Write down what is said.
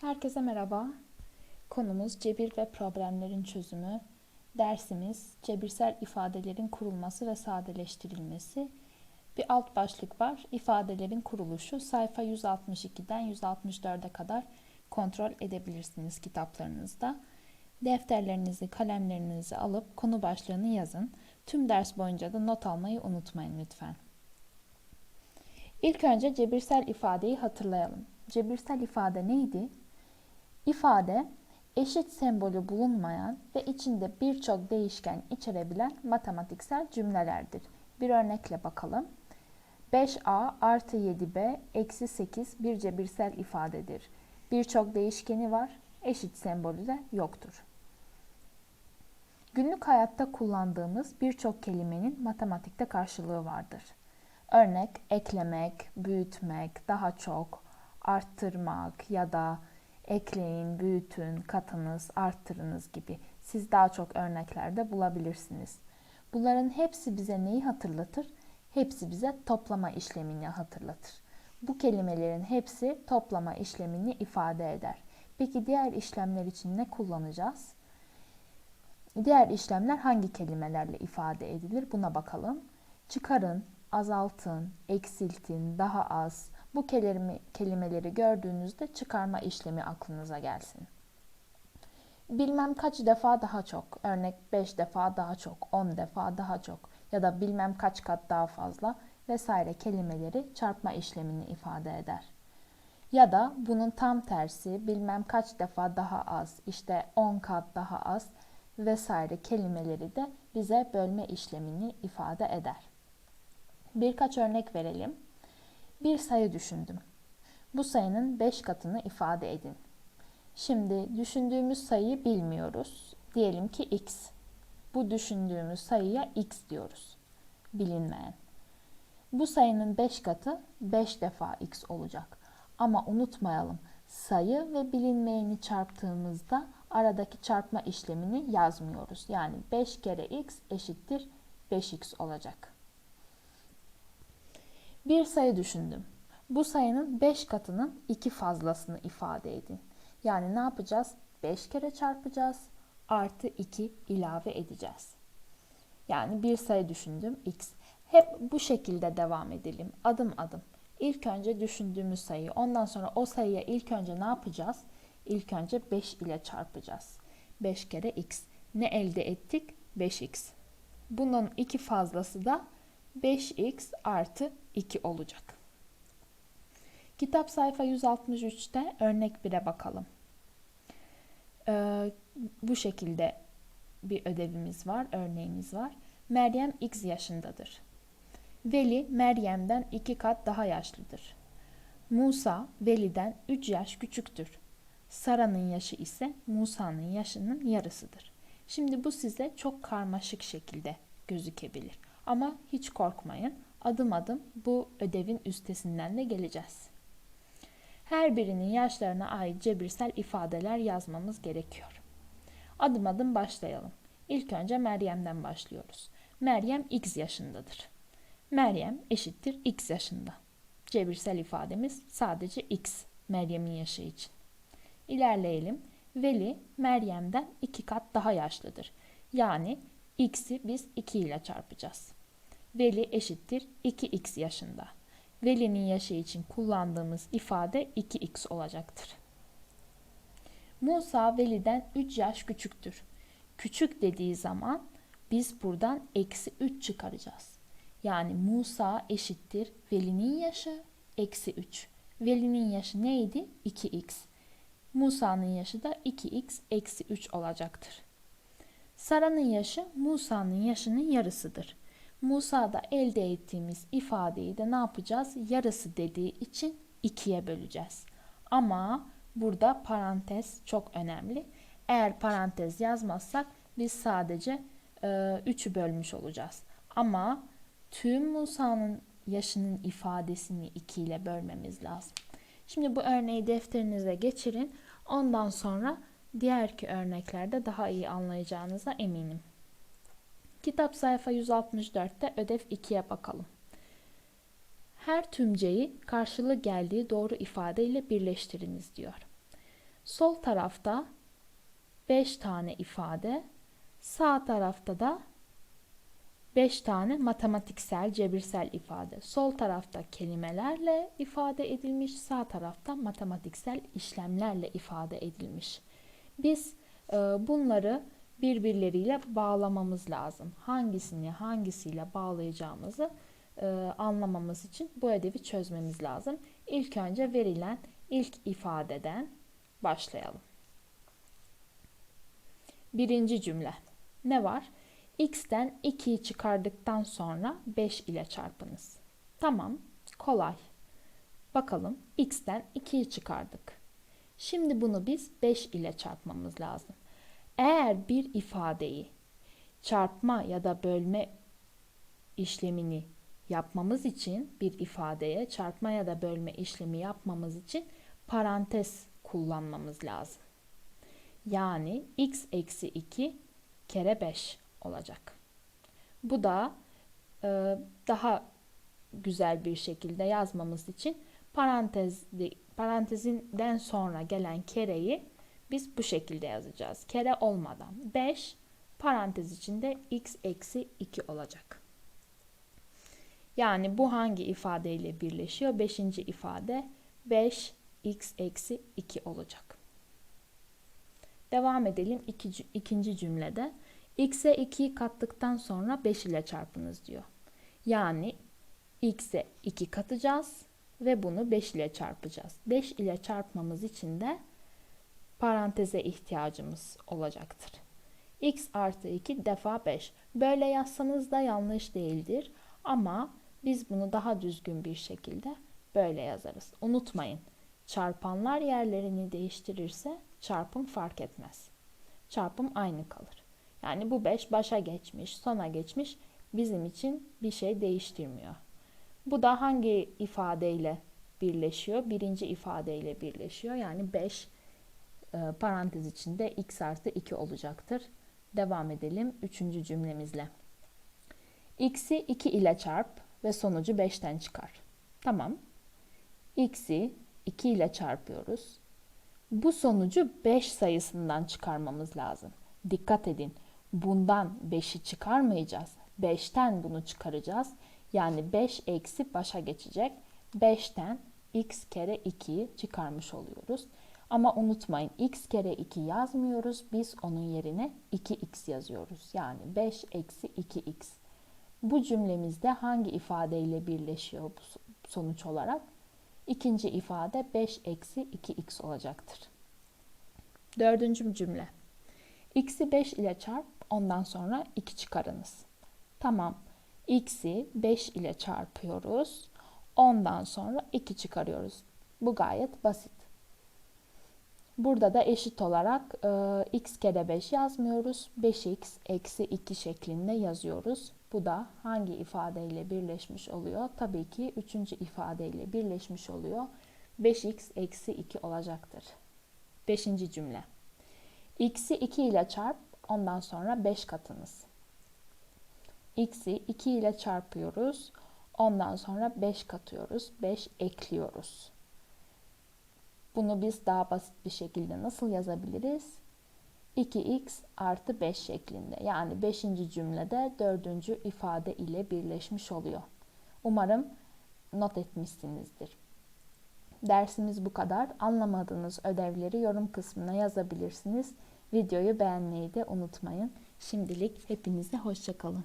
Herkese merhaba. Konumuz cebir ve problemlerin çözümü. Dersimiz cebirsel ifadelerin kurulması ve sadeleştirilmesi. Bir alt başlık var. İfadelerin kuruluşu. Sayfa 162'den 164'e kadar kontrol edebilirsiniz kitaplarınızda. Defterlerinizi, kalemlerinizi alıp konu başlığını yazın. Tüm ders boyunca da not almayı unutmayın lütfen. İlk önce cebirsel ifadeyi hatırlayalım. Cebirsel ifade neydi? İfade eşit sembolü bulunmayan ve içinde birçok değişken içerebilen matematiksel cümlelerdir. Bir örnekle bakalım. 5a artı 7b eksi 8 bir cebirsel ifadedir. Birçok değişkeni var, eşit sembolü de yoktur. Günlük hayatta kullandığımız birçok kelimenin matematikte karşılığı vardır. Örnek eklemek, büyütmek, daha çok, arttırmak ya da ekleyin, büyütün, katınız, arttırınız gibi siz daha çok örneklerde bulabilirsiniz. Bunların hepsi bize neyi hatırlatır? Hepsi bize toplama işlemini hatırlatır. Bu kelimelerin hepsi toplama işlemini ifade eder. Peki diğer işlemler için ne kullanacağız? Diğer işlemler hangi kelimelerle ifade edilir? Buna bakalım. Çıkarın, azaltın, eksiltin, daha az, bu kelime, kelimeleri gördüğünüzde çıkarma işlemi aklınıza gelsin. Bilmem kaç defa daha çok, örnek 5 defa daha çok, 10 defa daha çok ya da bilmem kaç kat daha fazla vesaire kelimeleri çarpma işlemini ifade eder. Ya da bunun tam tersi bilmem kaç defa daha az, işte 10 kat daha az vesaire kelimeleri de bize bölme işlemini ifade eder. Birkaç örnek verelim. Bir sayı düşündüm. Bu sayının 5 katını ifade edin. Şimdi düşündüğümüz sayıyı bilmiyoruz. Diyelim ki x. Bu düşündüğümüz sayıya x diyoruz. Bilinmeyen. Bu sayının 5 katı 5 defa x olacak. Ama unutmayalım sayı ve bilinmeyeni çarptığımızda aradaki çarpma işlemini yazmıyoruz. Yani 5 kere x eşittir 5x olacak. Bir sayı düşündüm. Bu sayının 5 katının 2 fazlasını ifade edin. Yani ne yapacağız? 5 kere çarpacağız. Artı 2 ilave edeceğiz. Yani bir sayı düşündüm x. Hep bu şekilde devam edelim. Adım adım. İlk önce düşündüğümüz sayı. Ondan sonra o sayıya ilk önce ne yapacağız? İlk önce 5 ile çarpacağız. 5 kere x. Ne elde ettik? 5x. Bunun iki fazlası da 5x artı 2 olacak. Kitap sayfa 163'te örnek 1'e bakalım. Ee, bu şekilde bir ödevimiz var, örneğimiz var. Meryem x yaşındadır. Veli Meryem'den 2 kat daha yaşlıdır. Musa Veli'den 3 yaş küçüktür. Sara'nın yaşı ise Musa'nın yaşının yarısıdır. Şimdi bu size çok karmaşık şekilde gözükebilir. Ama hiç korkmayın. Adım adım bu ödevin üstesinden de geleceğiz. Her birinin yaşlarına ait cebirsel ifadeler yazmamız gerekiyor. Adım adım başlayalım. İlk önce Meryem'den başlıyoruz. Meryem x yaşındadır. Meryem eşittir x yaşında. Cebirsel ifademiz sadece x Meryem'in yaşı için. İlerleyelim. Veli Meryem'den iki kat daha yaşlıdır. Yani x'i biz 2 ile çarpacağız. Veli eşittir 2x yaşında. Veli'nin yaşı için kullandığımız ifade 2x olacaktır. Musa Veli'den 3 yaş küçüktür. Küçük dediği zaman biz buradan eksi 3 çıkaracağız. Yani Musa eşittir Veli'nin yaşı eksi 3. Veli'nin yaşı neydi? 2x. Musa'nın yaşı da 2x eksi 3 olacaktır. Sara'nın yaşı Musa'nın yaşının yarısıdır. Musa'da elde ettiğimiz ifadeyi de ne yapacağız? Yarısı dediği için ikiye böleceğiz. Ama burada parantez çok önemli. Eğer parantez yazmazsak biz sadece e, 3'ü bölmüş olacağız. Ama tüm Musa'nın yaşının ifadesini 2 ile bölmemiz lazım. Şimdi bu örneği defterinize geçirin. Ondan sonra diğerki örneklerde daha iyi anlayacağınıza eminim. Kitap sayfa 164'te ödev 2'ye bakalım. Her tümceyi karşılığı geldiği doğru ifadeyle birleştiriniz diyor. Sol tarafta 5 tane ifade, sağ tarafta da 5 tane matematiksel, cebirsel ifade. Sol tarafta kelimelerle ifade edilmiş, sağ tarafta matematiksel işlemlerle ifade edilmiş. Biz e, bunları birbirleriyle bağlamamız lazım. Hangisini hangisiyle bağlayacağımızı e, anlamamız için bu ödevi çözmemiz lazım. İlk önce verilen ilk ifadeden başlayalım. Birinci cümle. Ne var? x'ten 2'yi çıkardıktan sonra 5 ile çarpınız. Tamam, kolay. Bakalım x'ten 2'yi çıkardık. Şimdi bunu biz 5 ile çarpmamız lazım. Eğer bir ifadeyi çarpma ya da bölme işlemini yapmamız için bir ifadeye çarpma ya da bölme işlemi yapmamız için parantez kullanmamız lazım. Yani x eksi 2 kere 5 olacak. Bu da e, daha güzel bir şekilde yazmamız için parantez parantezinden sonra gelen kereyi biz bu şekilde yazacağız. Kere olmadan 5 parantez içinde x eksi 2 olacak. Yani bu hangi ifadeyle birleşiyor? Beşinci ifade 5 x eksi 2 olacak. Devam edelim ikinci, cümlede. x'e 2'yi kattıktan sonra 5 ile çarpınız diyor. Yani x'e 2 katacağız ve bunu 5 ile çarpacağız. 5 ile çarpmamız için de paranteze ihtiyacımız olacaktır. x artı 2 defa 5. Böyle yazsanız da yanlış değildir. Ama biz bunu daha düzgün bir şekilde böyle yazarız. Unutmayın çarpanlar yerlerini değiştirirse çarpım fark etmez. Çarpım aynı kalır. Yani bu 5 başa geçmiş, sona geçmiş bizim için bir şey değiştirmiyor. Bu da hangi ifadeyle birleşiyor? Birinci ifadeyle birleşiyor. Yani 5 e, parantez içinde x artı 2 olacaktır. Devam edelim üçüncü cümlemizle. x'i 2 ile çarp ve sonucu 5'ten çıkar. Tamam. x'i 2 ile çarpıyoruz. Bu sonucu 5 sayısından çıkarmamız lazım. Dikkat edin. Bundan 5'i çıkarmayacağız. 5'ten bunu çıkaracağız. Yani 5 eksi başa geçecek. 5'ten x kere 2'yi çıkarmış oluyoruz. Ama unutmayın x kere 2 yazmıyoruz. Biz onun yerine 2x yazıyoruz. Yani 5 eksi 2x. Bu cümlemizde hangi ifadeyle birleşiyor sonuç olarak? İkinci ifade 5 eksi 2x olacaktır. Dördüncü cümle. x'i 5 ile çarp ondan sonra 2 çıkarınız. Tamam. x'i 5 ile çarpıyoruz. Ondan sonra 2 çıkarıyoruz. Bu gayet basit. Burada da eşit olarak e, x kere 5 yazmıyoruz. 5x eksi 2 şeklinde yazıyoruz. Bu da hangi ifadeyle birleşmiş oluyor? Tabii ki üçüncü ifadeyle birleşmiş oluyor. 5x eksi 2 olacaktır. Beşinci cümle. x'i 2 ile çarp, ondan sonra 5 katınız. x'i 2 ile çarpıyoruz, ondan sonra 5 katıyoruz, 5 ekliyoruz. Bunu biz daha basit bir şekilde nasıl yazabiliriz? 2x artı 5 şeklinde. Yani 5. cümlede 4. ifade ile birleşmiş oluyor. Umarım not etmişsinizdir. Dersimiz bu kadar. Anlamadığınız ödevleri yorum kısmına yazabilirsiniz. Videoyu beğenmeyi de unutmayın. Şimdilik hepinize hoşçakalın.